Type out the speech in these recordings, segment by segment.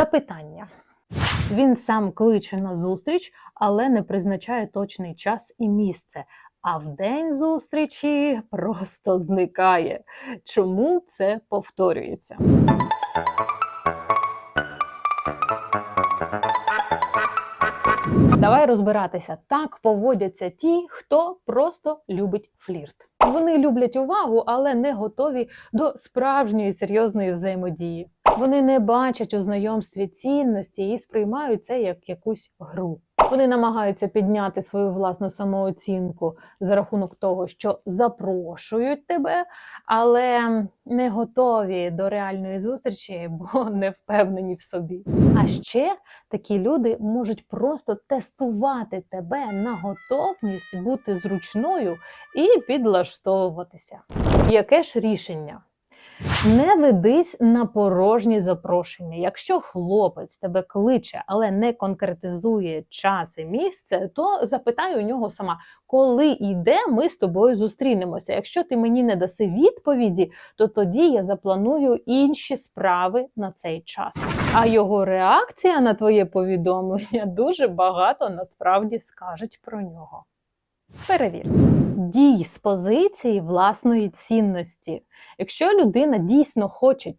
Запитання. Він сам кличе на зустріч, але не призначає точний час і місце. А в день зустрічі просто зникає. Чому це повторюється? Давай розбиратися. Так поводяться ті, хто просто любить флірт. Вони люблять увагу, але не готові до справжньої серйозної взаємодії. Вони не бачать у знайомстві цінності і сприймають це як якусь гру. Вони намагаються підняти свою власну самооцінку за рахунок того, що запрошують тебе, але не готові до реальної зустрічі, бо не впевнені в собі. А ще такі люди можуть просто тестувати тебе на готовність бути зручною і підлаштовуватися. Яке ж рішення? Не ведись на порожні запрошення. Якщо хлопець тебе кличе, але не конкретизує час і місце, то запитай у нього сама, коли і де ми з тобою зустрінемося. Якщо ти мені не даси відповіді, то тоді я запланую інші справи на цей час. А його реакція на твоє повідомлення дуже багато насправді скажуть про нього. Перевір. Дій з позиції власної цінності. Якщо людина дійсно хоче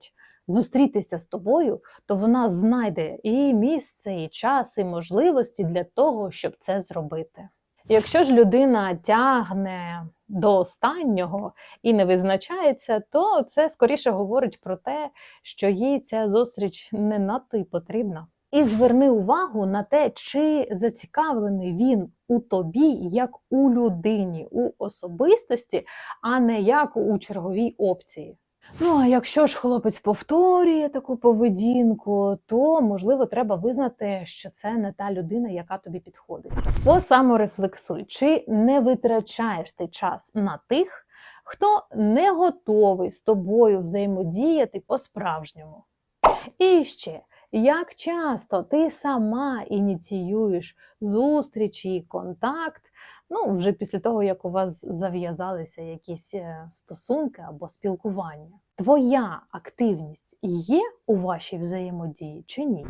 зустрітися з тобою, то вона знайде і місце, і час, і можливості для того, щоб це зробити. Якщо ж людина тягне до останнього і не визначається, то це скоріше говорить про те, що їй ця зустріч не надто й потрібна. І зверни увагу на те, чи зацікавлений він у тобі як у людині, у особистості, а не як у черговій опції. Ну а якщо ж хлопець повторює таку поведінку, то можливо треба визнати, що це не та людина, яка тобі підходить. Посаморефлексуй, чи не витрачаєш ти час на тих, хто не готовий з тобою взаємодіяти по-справжньому. І ще. Як часто ти сама ініціюєш зустрічі, контакт, ну вже після того, як у вас зав'язалися якісь е, стосунки або спілкування? Твоя активність є у вашій взаємодії чи ні?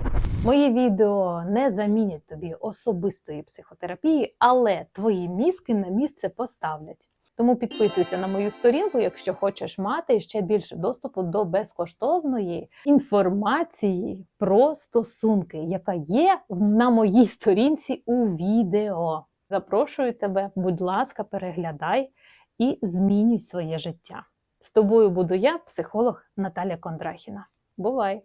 Мої відео не замінять тобі особистої психотерапії, але твої мізки на місце поставлять. Тому підписуйся на мою сторінку, якщо хочеш мати ще більше доступу до безкоштовної інформації про стосунки, яка є на моїй сторінці у відео. Запрошую тебе, будь ласка, переглядай і змінюй своє життя. З тобою буду я, психолог Наталя Кондрахіна. Бувай!